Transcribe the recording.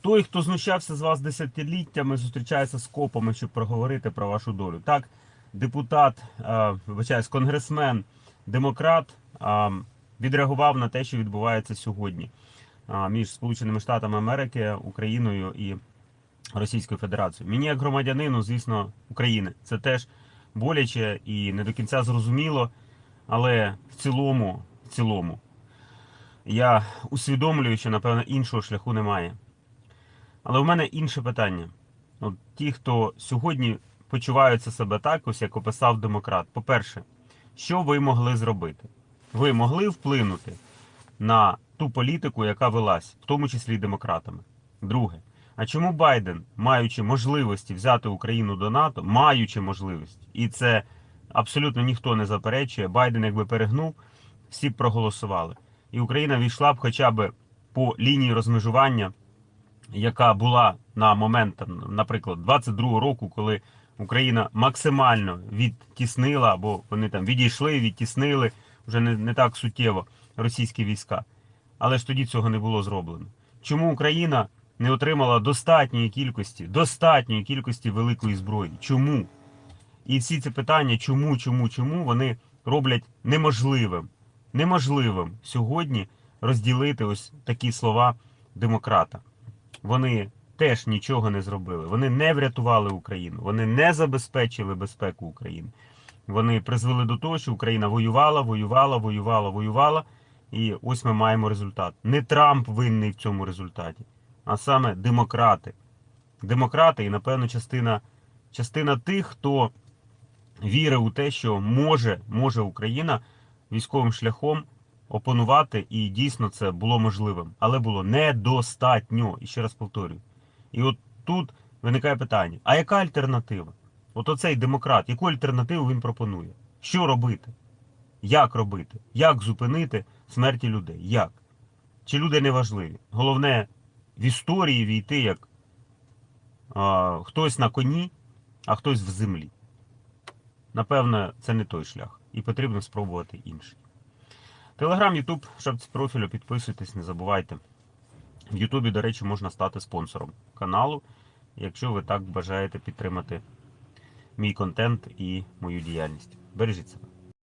той, хто знущався з вас десятиліттями, зустрічається з копами, щоб проговорити про вашу долю. Так, депутат, е, вибачаюсь, конгресмен, демократ е, відреагував на те, що відбувається сьогодні е, між Сполученими Штатами Америки, Україною і Російською Федерацією. Мені, як громадянину, звісно, України, це теж боляче і не до кінця зрозуміло, але в цілому, в цілому, я усвідомлюю, що напевно іншого шляху немає. Але в мене інше питання. От ті, хто сьогодні почуваються себе так, ось як описав демократ. По-перше, що ви могли зробити? Ви могли вплинути на ту політику, яка велась, в тому числі демократами. Друге, а чому Байден, маючи можливості взяти Україну до НАТО, маючи можливість, і це абсолютно ніхто не заперечує, Байден якби перегнув, всі б проголосували. І Україна війшла б хоча б по лінії розмежування, яка була на момент, наприклад, 22-го року, коли Україна максимально відтіснила, або вони там відійшли, відтіснили вже не, не так суттєво російські війська. Але ж тоді цього не було зроблено. Чому Україна не отримала достатньої кількості, достатньої кількості великої зброї? Чому? І всі ці питання, чому, чому, чому, вони роблять неможливим, неможливим сьогодні розділити ось такі слова демократа. Вони теж нічого не зробили. Вони не врятували Україну, вони не забезпечили безпеку України. Вони призвели до того, що Україна воювала, воювала, воювала, воювала. І ось ми маємо результат. Не Трамп винний в цьому результаті, а саме демократи. Демократи і, напевно, частина, частина тих, хто вірив у те, що може, може Україна військовим шляхом опанувати, і дійсно це було можливим, але було недостатньо. І ще раз повторюю. І от тут виникає питання: а яка альтернатива? От оцей демократ, яку альтернативу він пропонує? Що робити? Як робити? Як зупинити смерті людей? Як? Чи люди не важливі? Головне в історії війти як а, хтось на коні, а хтось в землі. Напевно, це не той шлях. І потрібно спробувати інший. Телеграм, Ютуб, шапці профілю, підписуйтесь, не забувайте. В Ютубі, до речі, можна стати спонсором каналу, якщо ви так бажаєте підтримати мій контент і мою діяльність. Бережіть себе.